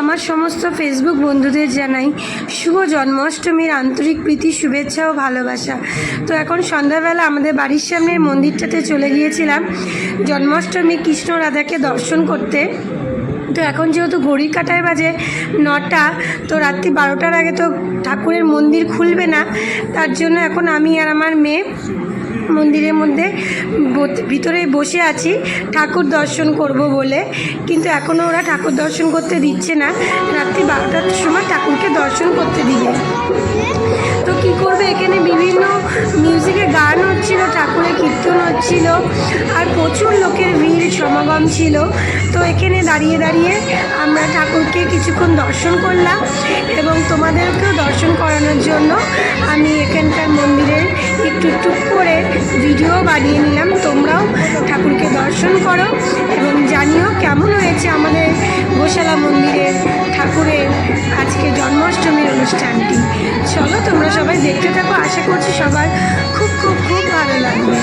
আমার সমস্ত ফেসবুক বন্ধুদের জানাই শুভ জন্মাষ্টমীর আন্তরিক প্রীতি, শুভেচ্ছা ও ভালোবাসা। তো এখন সন্ধ্যাবেলা আমাদের বাড়ির সামনের মন্দিরটাতে চলে গিয়েছিলাম জন্মাষ্টমী কৃষ্ণ রাধাকে দর্শন করতে। তো এখন যেহেতু ঘড়ির কাটায় বাজে নটা, তো রাত্রি বারোটার আগে তো ঠাকুরের মন্দির খুলবে না, তার জন্য এখন আমি আর আমার মেয়ে মন্দিরের মধ্যে ভিতরে বসে আছি, ঠাকুর দর্শন করব বলে। কিন্তু এখনও ওরা ঠাকুর দর্শন করতে দিচ্ছে না। রাত্রি বারোটার সময় ঠাকুরকে দর্শন করতে দিবে। তো কি করবে? এখানে বিভিন্ন মিউজিকে গান হচ্ছিল, ঠাকুরের কীর্তন হচ্ছিল, আর প্রচুর লোকের ভিড়, সমাগম ছিল। তো এখানে দাঁড়িয়ে দাঁড়িয়ে আমরা ঠাকুরকে কিছুক্ষণ দর্শন করলাম এবং তোমাদেরকেও দর্শন করানোর জন্য আমি মন্দিরের একটু টুক করে ভিডিও বানিয়ে নিলাম। তোমরাও ঠাকুরকে দর্শন করো এবং জানিও কেমন হয়েছে আমাদের গোশালা মন্দিরের ঠাকুরের আজকে জন্মাষ্টমীর অনুষ্ঠানটি। চলো তোমরা সবাই দেখতে থাকো। আশা করছি সবার খুব খুব খুব ভালো লাগবে।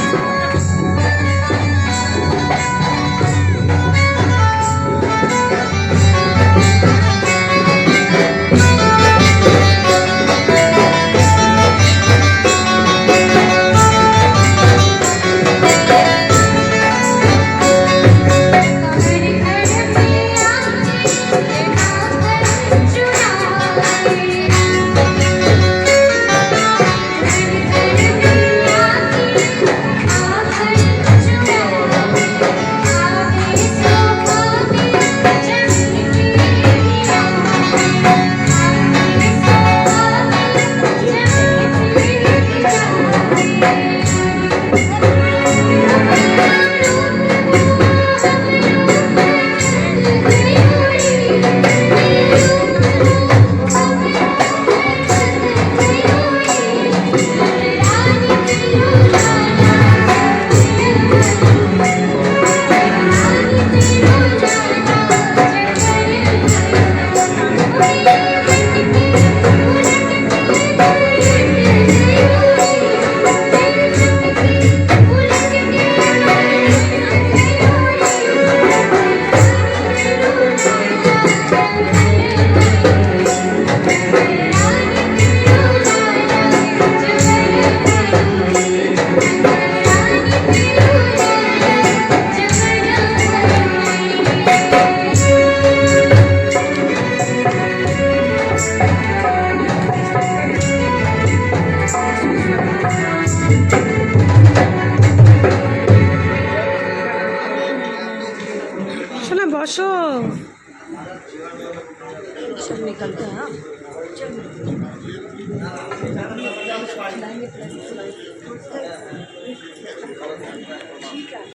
सब निकलते हैं आप ठीक है